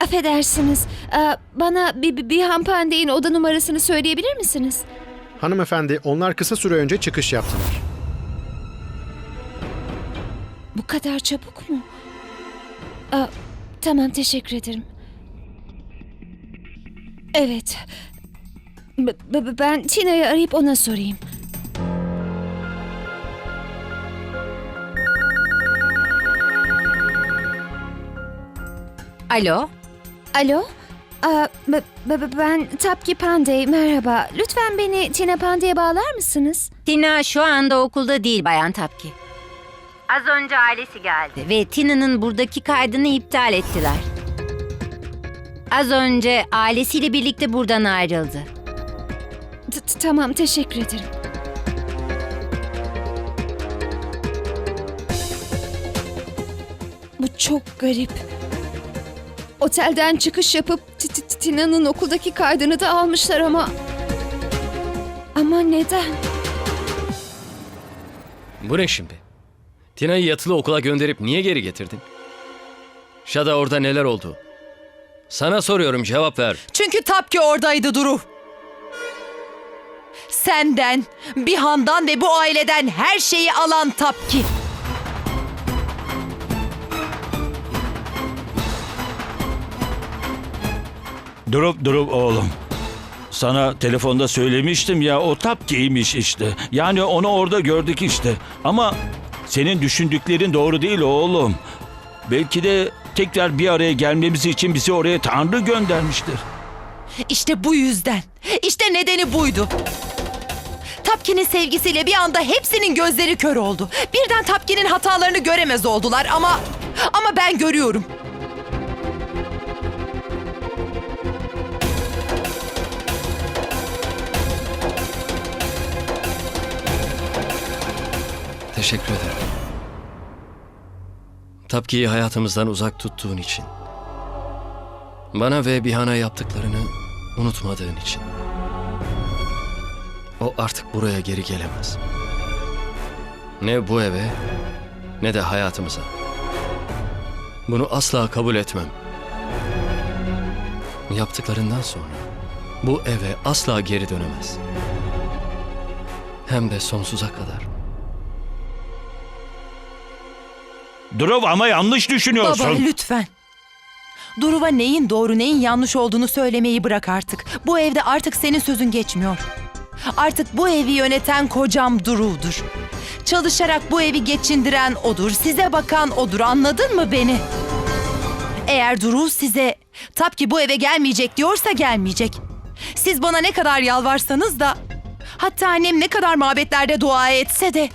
Affedersiniz. Aa, Bana bir, bir, bir hanımefendinin oda numarasını söyleyebilir misiniz? Hanımefendi, onlar kısa süre önce çıkış yaptılar. Bu kadar çabuk mu? Aa, tamam teşekkür ederim. Evet. B- b- ben Tina'yı arayıp ona sorayım. Alo? Alo? Aa, b- b- ben Tapki Pandey. Merhaba. Lütfen beni Tina Pandey'e bağlar mısınız? Tina şu anda okulda değil Bayan Tapki. Az önce ailesi geldi ve Tina'nın buradaki kaydını iptal ettiler. Az önce ailesiyle birlikte buradan ayrıldı. T- t- tamam teşekkür ederim. Bu çok garip. Otelden çıkış yapıp Tina'nın okuldaki kaydını da almışlar ama... Ama neden? Bu ne şimdi? Tina'yı yatılı okula gönderip niye geri getirdin? Şada orada neler oldu? Sana soruyorum cevap ver. Çünkü Tapki oradaydı Duru. Senden, Bihan'dan ve bu aileden her şeyi alan Tapki. Durup durup oğlum. Sana telefonda söylemiştim ya o tap giymiş işte. Yani onu orada gördük işte. Ama senin düşündüklerin doğru değil oğlum. Belki de tekrar bir araya gelmemiz için bizi oraya Tanrı göndermiştir. İşte bu yüzden. İşte nedeni buydu. Tapki'nin sevgisiyle bir anda hepsinin gözleri kör oldu. Birden Tapki'nin hatalarını göremez oldular ama... Ama ben görüyorum. Teşekkür ederim. Tapki'yi hayatımızdan uzak tuttuğun için. Bana ve Bihan'a yaptıklarını unutmadığın için. O artık buraya geri gelemez. Ne bu eve ne de hayatımıza. Bunu asla kabul etmem. Yaptıklarından sonra bu eve asla geri dönemez. Hem de sonsuza kadar. Durup ama yanlış düşünüyorsun. Baba lütfen. Duruva neyin doğru neyin yanlış olduğunu söylemeyi bırak artık. Bu evde artık senin sözün geçmiyor. Artık bu evi yöneten kocam Duru'dur. Çalışarak bu evi geçindiren odur, size bakan odur anladın mı beni? Eğer Duru size Tapki bu eve gelmeyecek diyorsa gelmeyecek. Siz bana ne kadar yalvarsanız da hatta annem ne kadar mabetlerde dua etse de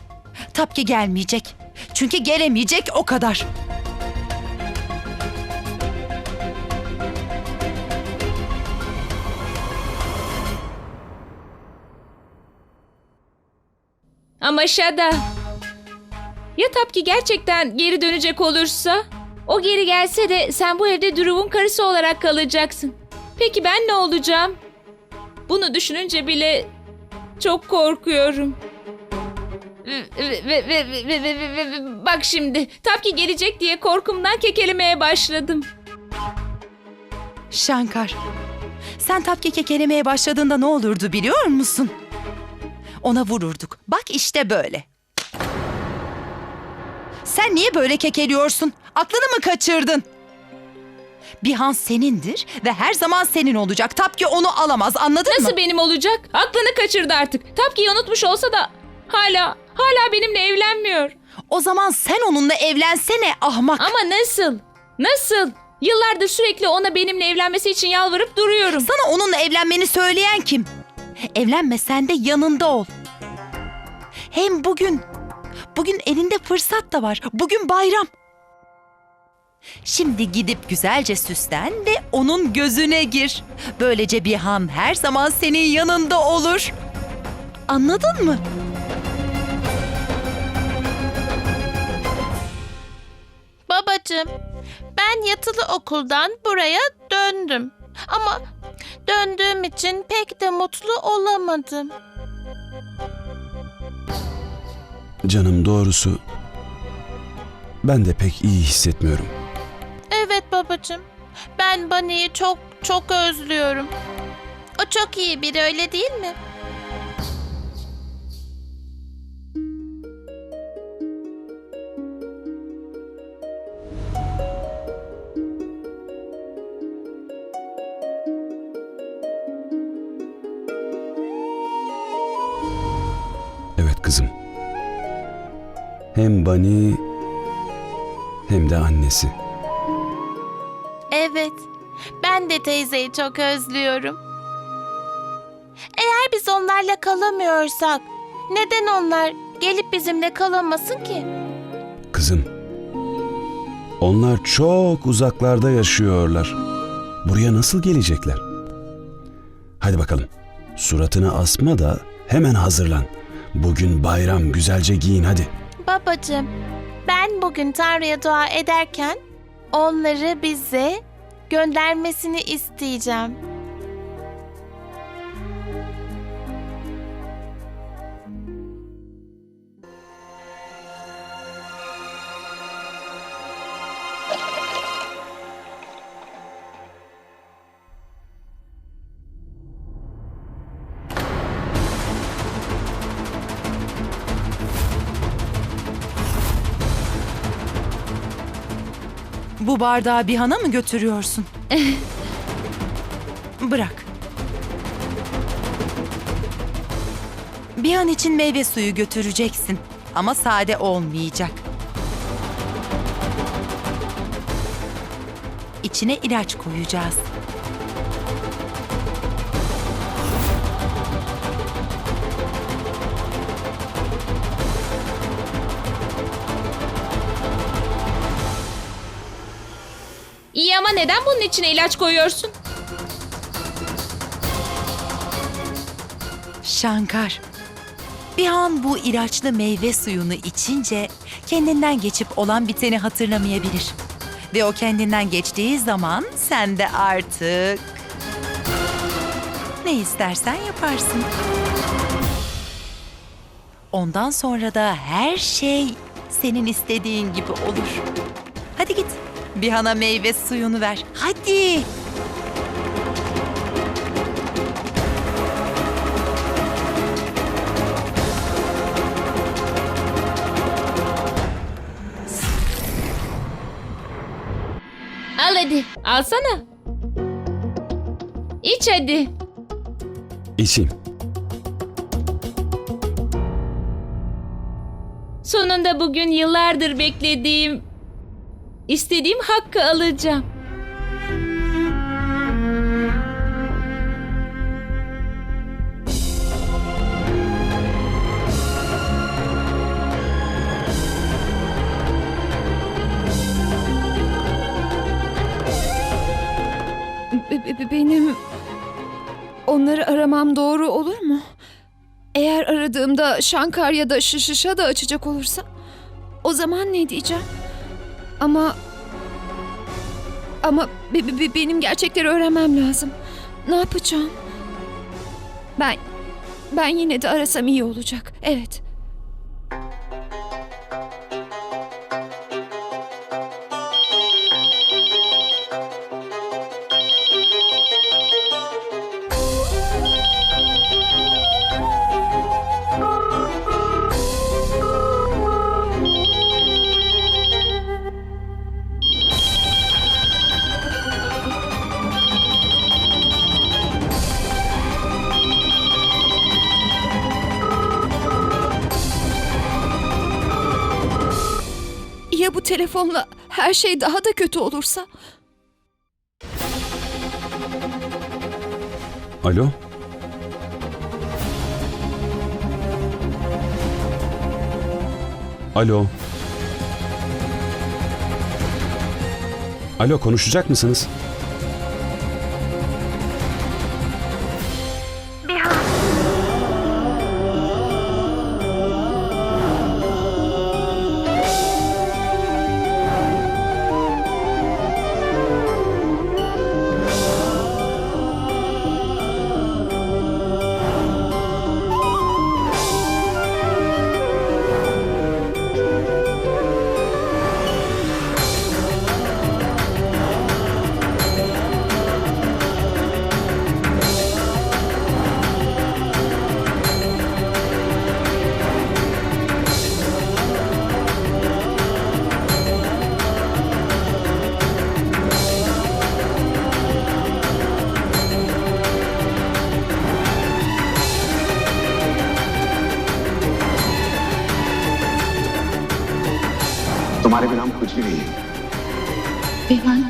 Tapki gelmeyecek. Çünkü gelemeyecek o kadar. Ama Şada. Ya Tapki gerçekten geri dönecek olursa? O geri gelse de sen bu evde Drew'un karısı olarak kalacaksın. Peki ben ne olacağım? Bunu düşününce bile çok korkuyorum. Ve, ve, ve, ve, ve, ve, ve, ve- ve- bak şimdi Tapki gelecek diye korkumdan kekelemeye başladım. Şankar, sen Tapki kekelemeye başladığında ne olurdu biliyor musun? Ona vururduk. Bak işte böyle. Sen niye böyle kekeliyorsun? Aklını mı kaçırdın? Bihan senindir ve her zaman senin olacak. Tapki onu alamaz anladın Nasıl mı? benim olacak? Aklını kaçırdı artık. Tapki'yi unutmuş olsa da hala hala benimle evlenmiyor. O zaman sen onunla evlensene ahmak. Ama nasıl? Nasıl? Yıllardır sürekli ona benimle evlenmesi için yalvarıp duruyorum. Sana onunla evlenmeni söyleyen kim? Evlenme sen de yanında ol. Hem bugün, bugün elinde fırsat da var. Bugün bayram. Şimdi gidip güzelce süslen ve onun gözüne gir. Böylece Bihan her zaman senin yanında olur. Anladın mı? Babacığım, ben yatılı okuldan buraya döndüm. Ama döndüğüm için pek de mutlu olamadım. Canım doğrusu ben de pek iyi hissetmiyorum. Evet babacığım, Ben Bunny'i çok çok özlüyorum. O çok iyi biri öyle değil mi? Kızım. Hem Bani hem de annesi. Evet. Ben de teyzeyi çok özlüyorum. Eğer biz onlarla kalamıyorsak neden onlar gelip bizimle kalamasın ki? Kızım. Onlar çok uzaklarda yaşıyorlar. Buraya nasıl gelecekler? Hadi bakalım. Suratını asma da hemen hazırlan. Bugün bayram güzelce giyin hadi. Babacığım, ben bugün Tanrı'ya dua ederken onları bize göndermesini isteyeceğim. Bardağı Bihan'a mı götürüyorsun? Bırak. Bihan için meyve suyu götüreceksin. Ama sade olmayacak. İçine ilaç koyacağız. Ama neden bunun içine ilaç koyuyorsun? Şankar. Bihan bu ilaçlı meyve suyunu içince kendinden geçip olan biteni hatırlamayabilir. Ve o kendinden geçtiği zaman sen de artık ne istersen yaparsın. Ondan sonra da her şey senin istediğin gibi olur. Hadi git. Bihan'a meyve suyunu ver. Hadi. Al hadi. Alsana. İç hadi. İçeyim. Sonunda bugün yıllardır beklediğim, istediğim hakkı alacağım. Be- be- benim onları aramam doğru olur mu? Eğer aradığımda Şankar ya da Şişişa da açacak olursa o zaman ne diyeceğim? Ama ama be- be- be- benim gerçekleri öğrenmem lazım. Ne yapacağım? Ben ben yine de arasam iyi olacak. Evet. Ya bu telefonla her şey daha da kötü olursa? Alo? Alo? Alo konuşacak mısınız?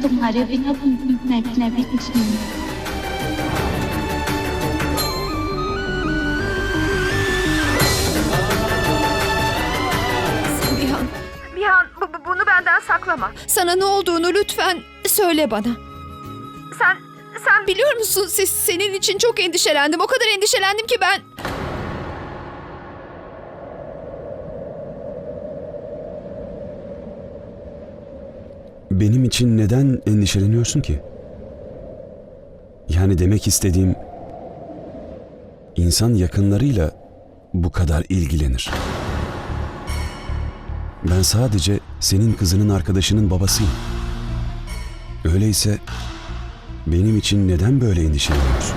तुम्हारे बिना मैं मैं भी कुछ नहीं हूँ Bihan. Bihan bu- bu- bunu benden saklama. Sana ne olduğunu lütfen söyle bana. Sen sen biliyor musun siz senin için çok endişelendim. O kadar endişelendim ki ben Benim için neden endişeleniyorsun ki? Yani demek istediğim insan yakınlarıyla bu kadar ilgilenir. Ben sadece senin kızının arkadaşının babasıyım. Öyleyse benim için neden böyle endişeleniyorsun?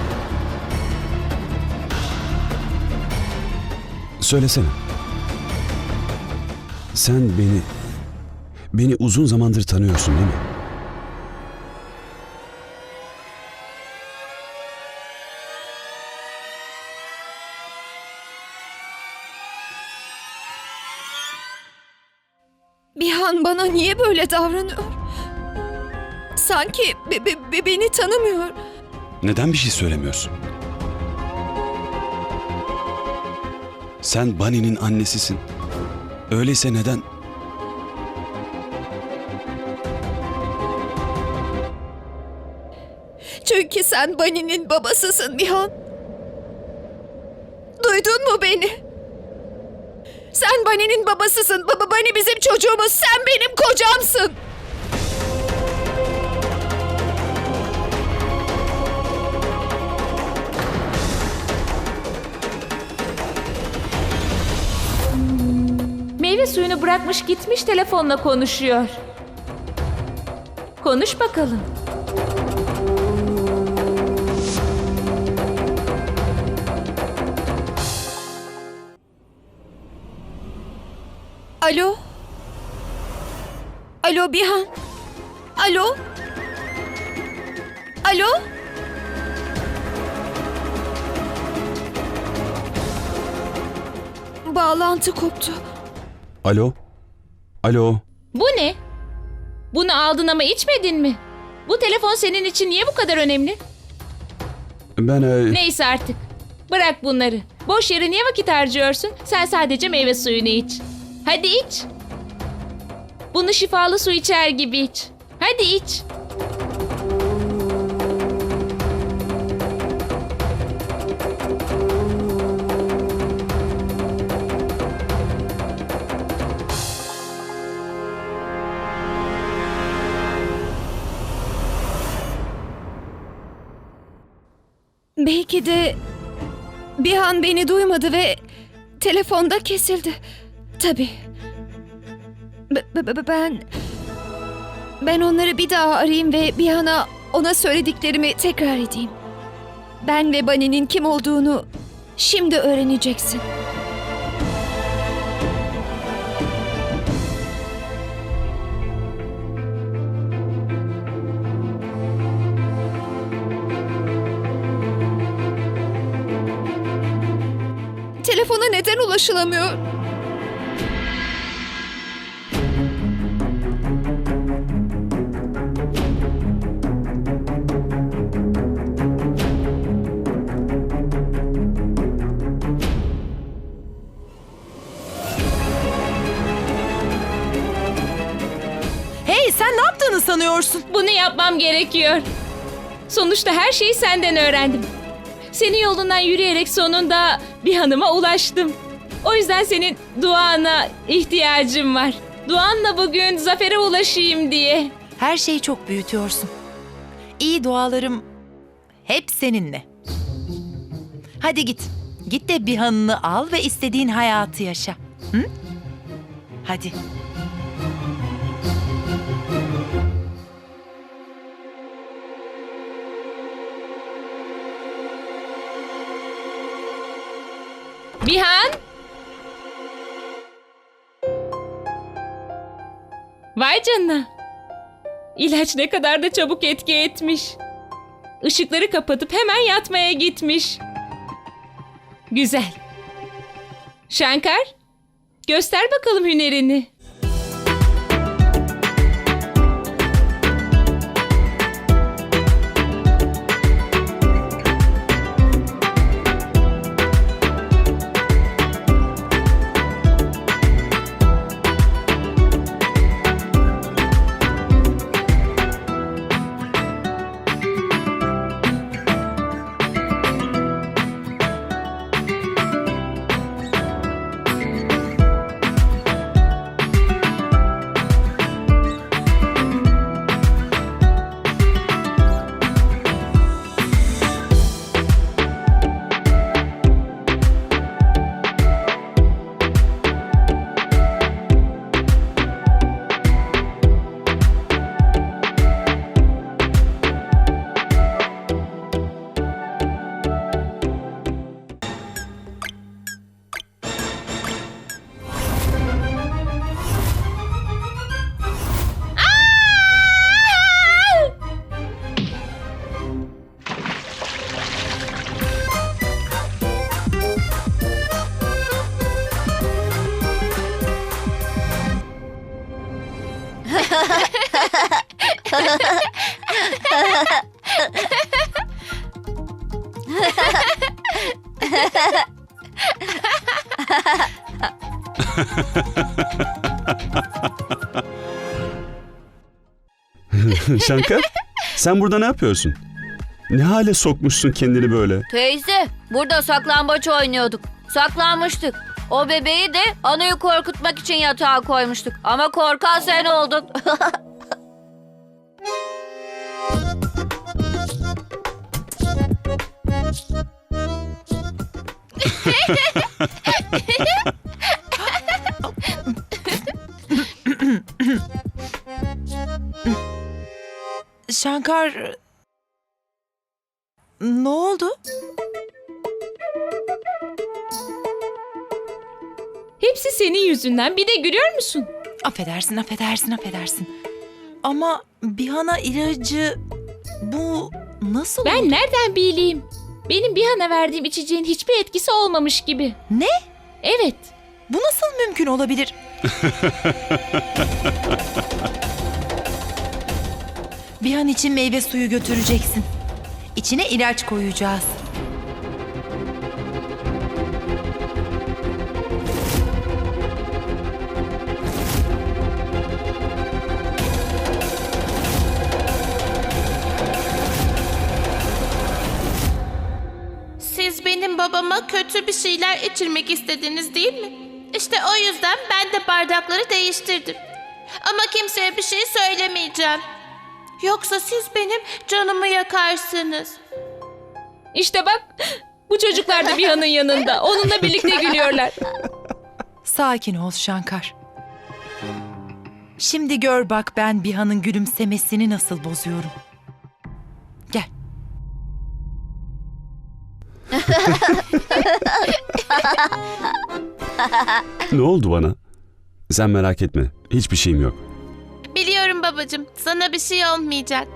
Söylesene. Sen beni Beni uzun zamandır tanıyorsun değil mi? Bihan bana niye böyle davranıyor? Sanki be- be- be- beni tanımıyor. Neden bir şey söylemiyorsun? Sen Bunny'nin annesisin. Öyleyse neden? Çünkü sen Bani'nin babasısın Bihan. Duydun mu beni? Sen Bani'nin babasısın. Baba Bani bizim çocuğumuz. Sen benim kocamsın. Meyve suyunu bırakmış gitmiş telefonla konuşuyor. Konuş bakalım. Alo? Alo Bihan? Alo? Alo? Bağlantı koptu. Alo? Alo? Bu ne? Bunu aldın ama içmedin mi? Bu telefon senin için niye bu kadar önemli? Ben e, Neyse artık. Bırak bunları. Boş yere niye vakit harcıyorsun? Sen sadece meyve suyunu iç. Hadi iç. Bunu şifalı su içer gibi iç. Hadi iç. Belki de bir an beni duymadı ve telefonda kesildi. Tabii. B- ben ben onları bir daha arayayım ve bir ana ona söylediklerimi tekrar edeyim. Ben ve Bani'nin kim olduğunu şimdi öğreneceksin. Telefona neden ulaşılamıyor? Sanıyorsun? Bunu yapmam gerekiyor. Sonuçta her şeyi senden öğrendim. Senin yolundan yürüyerek sonunda bir hanıma ulaştım. O yüzden senin duana ihtiyacım var. Duanla bugün zafere ulaşayım diye. Her şeyi çok büyütüyorsun. İyi dualarım hep seninle. Hadi git. Git de bir hanını al ve istediğin hayatı yaşa. Hı? Hadi. Bihan? Vay canına. İlaç ne kadar da çabuk etki etmiş. Işıkları kapatıp hemen yatmaya gitmiş. Güzel. Şankar, göster bakalım hünerini. Şankar, sen burada ne yapıyorsun? Ne hale sokmuşsun kendini böyle? Teyze, burada saklambaç oynuyorduk. Saklanmıştık. O bebeği de anayı korkutmak için yatağa koymuştuk. Ama korkan sen oldun. Şankar... Ne oldu? Hepsi senin yüzünden. Bir de gülüyor musun? Affedersin, affedersin, affedersin. Ama Bihana ilacı... Bu nasıl Ben oldu? nereden bileyim? Benim bir hana verdiğim içeceğin hiçbir etkisi olmamış gibi. Ne? Evet. Bu nasıl mümkün olabilir? Bihan için meyve suyu götüreceksin. İçine ilaç koyacağız. Babama kötü bir şeyler içirmek istediniz değil mi? İşte o yüzden ben de bardakları değiştirdim. Ama kimseye bir şey söylemeyeceğim. Yoksa siz benim canımı yakarsınız. İşte bak bu çocuklar da bir hanın yanında. Onunla birlikte gülüyorlar. Sakin ol Şankar. Şimdi gör bak ben Bihan'ın gülümsemesini nasıl bozuyorum. Ne oldu bana? Sen merak etme. Hiçbir şeyim yok. Biliyorum babacığım, sana bir şey olmayacak.